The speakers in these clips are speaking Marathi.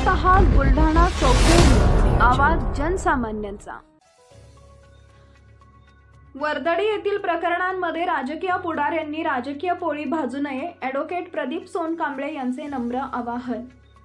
पाहत आहात बुलढाणा चौफेर आवाज जनसामान्यांचा. वर्दडी येथील प्रकरणांमध्ये राजकीय पुढाऱ्यांनी राजकीय पोळी भाजू नये ॲडव्होकेट प्रदीप सोनकांबळे यांचे नम्र आवाहन.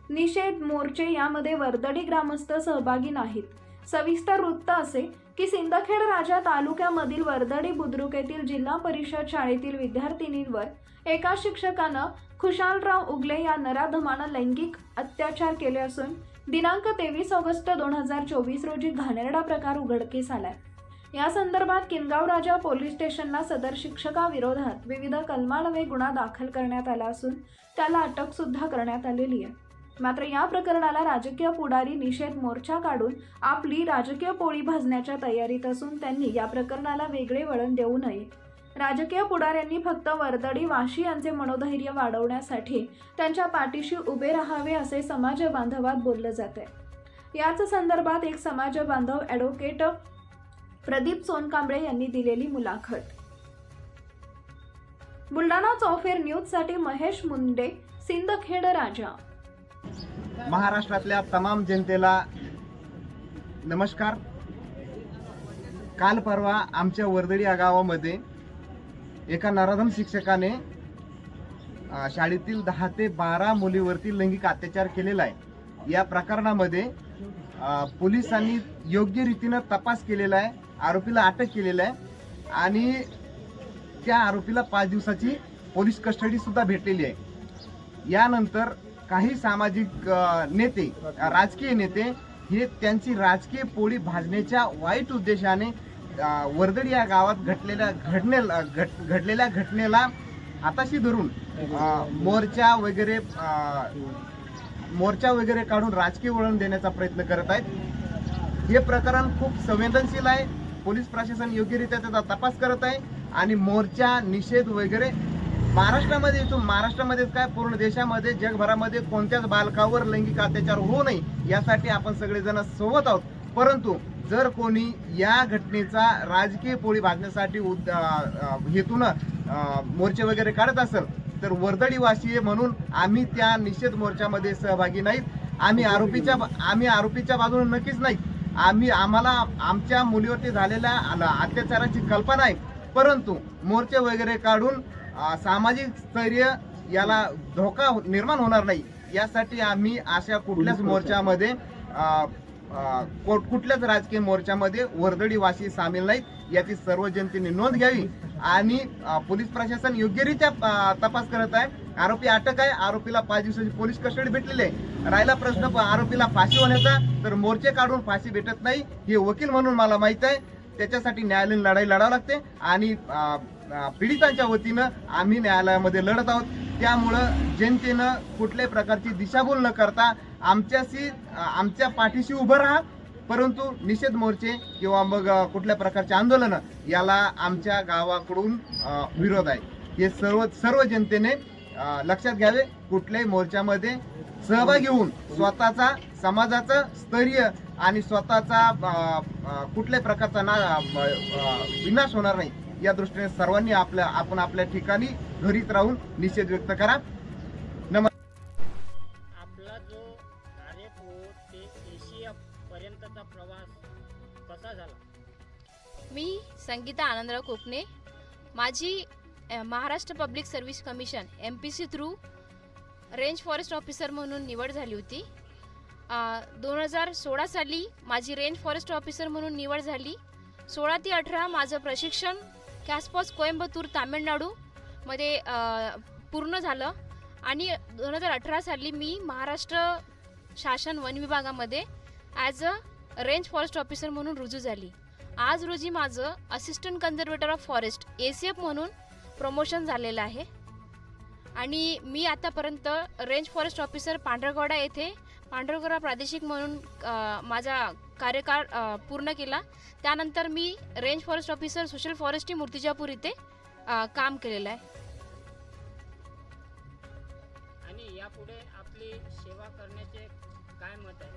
निषेध मोर्चे यामध्ये वर्दडी ग्रामस्थ सहभागी नाहीत. सविस्तर वृत्त असे की सिंदखेड राजा तालुक्यामधील वर्दडी बुद्रुक येथील जिल्हा परिषद शाळेतील विद्यार्थिनींवर एका शिक्षकानं खुशालराव उगले या नराधमानं लैंगिक अत्याचार केले असून दिनांक तेवीस ऑगस्ट दोन हजार चोवीस रोजी घाणेरडा प्रकार उघडकीस आलाय. या संदर्भात किनगाव राजा पोलीस स्टेशनला सदर शिक्षकाविरोधात विविध कलमानवे गुन्हा दाखल करण्यात आला असून त्याला अटक सुद्धा करण्यात आलेली आहे. मात्र या प्रकरणाला राजकीय पुढारी निषेध मोर्चा काढून आपली राजकीय पोळी भाजण्याच्या तयारीत असून त्यांनी या प्रकरणाला वेगळे वळण देऊ नये. राजकीय पुढाऱ्यांनी फक्त वर्दडी वाशी यांचे मनोधैर्य वाढवण्यासाठी त्यांच्या पाठीशी उभे राहावे असे समाज बांधवात बोललं जाते याच संदर्भात एक समाज बांधव ॲडव्होकेट प्रदीप सोनकांबळे यांनी दिलेली मुलाखत. बुलढाणा चौफेर न्यूजसाठी महेश मुंडे सिंदखेड राजा. महाराष्ट्रातल्या तमाम जनतेला नमस्कार. काल परवा आमच्या वर्दडी या गावामध्ये एका नराधम शिक्षकाने शाळेतील दहा ते बारा मुलीवरती लैंगिक अत्याचार केलेला आहे. या प्रकरणामध्ये पोलिसांनी योग्य रीतीनं तपास केलेला आहे आरोपीला अटक केलेला आहे आणि त्या आरोपीला पाच दिवसाची पोलीस कस्टडी सुद्धा भेटलेली आहे. यानंतर काही सामाजिक नेते राजकीय नेते हे त्यांची राजकीय पोळी भाजण्याच्या वाईट उद्देशाने अ, वर्दडी या गावात घटलेल्या घडणे घट घडलेल्या घटनेला हाताशी धरून मोर्चा वगैरे मोर्चा वगैरे काढून राजकीय वळण देण्याचा प्रयत्न करत आहेत. हे प्रकरण खूप संवेदनशील आहे. पोलीस प्रशासन योग्यरित्या त्याचा तपास करत आहे आणि मोर्चा निषेध वगैरे महाराष्ट्रामध्ये इथून महाराष्ट्रामध्येच काय पूर्ण देशामध्ये जगभरामध्ये कोणत्याच बालकावर लैंगिक अत्याचार होऊ नये यासाठी आपण सगळेजण सोबत आहोत. परंतु जर कोणी या घटनेचा राजकीय पोळी भाजण्यासाठी उद- हेतून मोर्चे वगैरे काढत असेल तर वर्दळीवासी म्हणून आम्ही त्या निषेध मोर्चामध्ये सहभागी नाहीत. आम्ही आरोपीच्या आम्ही आरोपीच्या बाजूने नक्कीच नाही आम्ही आम्हाला आमच्या मुलीवरती झालेल्या अत्याचाराची कल्पना आहे. परंतु मोर्चे वगैरे काढून सामाजिक स्थैर्य याला धोका हो- निर्माण होणार नाही. यासाठी आम्ही अशा कुठल्याच मोर्चामध्ये कुठल्याच राजकीय मोर्चामध्ये वर्दडी वासी सामील नाहीत. याची सर्व जनतेने नोंद घ्यावी आणि पोलीस प्रशासन योग्यरित्या तपास करत आहे. आरोपी अटक आहे. आरोपीला पाच दिवसाची पोलीस कस्टडी भेटलेली आहे. राहिला प्रश्न आरोपीला फाशी होण्याचा तर मोर्चे काढून फाशी भेटत नाही. हे वकील म्हणून मला माहीत आहे. त्याच्यासाठी न्यायालयीन लढाई लढावं लागते आणि पीडितांच्या वतीनं आम्ही न्यायालयामध्ये लढत आहोत. त्यामुळं जनतेनं कुठल्याही प्रकारची दिशाभूल न करता आमच्याशी आमच्या पाठीशी उभं राहा. परंतु निषेध मोर्चे किंवा मग कुठल्या प्रकारचे आंदोलनं याला आमच्या गावाकडून विरोध आहे. हे सर्व सर्व जनतेने लक्षात घ्यावे. कुठल्याही मोर्चामध्ये सहभागी होऊन स्वतःचा समाजाचं स्थैर्य आणि स्वतःचा कुठल्याही प्रकारचा ना विनाश होणार नाही. या दृष्टीने सर्वांनी आपल्या आपण आपल्या ठिकाणी घरीच राहून निषेध व्यक्त करा. आपला जो आरेपो ते एशिया पर्यंतचा प्रवास कसा झाला? मी संगीता आनंदराव कोकणे. माझी Maharashtra public service commission M P C through range forest officer म्हणून निवड झाली होती. दोन हजार सोळा साली माझी रेंज फॉरेस्ट ऑफिसर म्हणून निवड झाली. सोळा ते अठरा माझं प्रशिक्षण कॅसपॉस कोइंबतूर तामिळनाडूमध्ये पूर्ण झालं. आणि दोन हजार अठरा साली मी महाराष्ट्र शासन वन विभागामध्ये as a range forest officer म्हणून रुजू झाली. आज रोजी माझं assistant conservator of forest A C F म्हणून प्रमोशन झालेलं आहे. आणि मी आतापर्यंत रेंज फॉरेस्ट ऑफिसर पांढरगोडा येथे पांढरगोडा प्रादेशिक म्हणून माझा कार्यकाळ पूर्ण केला. त्यानंतर मी range forest officer social forestry Murtijapur इथे काम केलेलं आहे. आणि यापुढे आपली सेवा करण्याचे काय मत आहे?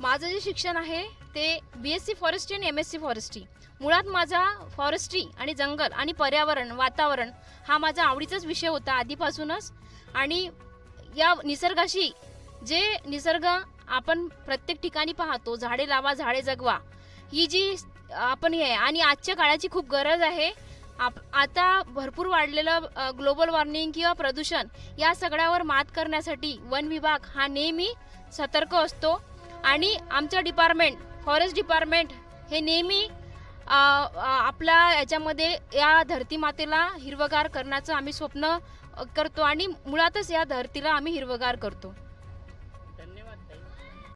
माझं जे शिक्षण आहे ते बी एस सी फॉरेस्ट्री आणि एम एस सी फॉरेस्ट्री मुळात माझा फॉरेस्ट्री आणि जंगल आणि पर्यावरण वातावरण हा माझा आवडीचाच विषय होता आधीपासूनच. आणि या निसर्गाशी जे निसर्ग आपण प्रत्येक ठिकाणी पाहतो झाडे लावा झाडे जगवा ही जी आपण हे आहे आणि आजच्या काळाची खूप गरज आहे. आप आता भरपूर वाढलेलं ग्लोबल वॉर्मिंग किंवा प्रदूषण या सगळ्यावर मात करण्यासाठी वन विभाग हा नेहमी सतर्क असतो. आणि आमचं डिपार्टमेंट फॉरेस्ट डिपार्टमेंट हे नेहमी आपला आपल्या याच्यामध्ये या धरती मातेला हिरवगार करण्याचं आम्ही स्वप्न करतो आणि मुळातच या धरतीला आम्ही हिरवगार करतो.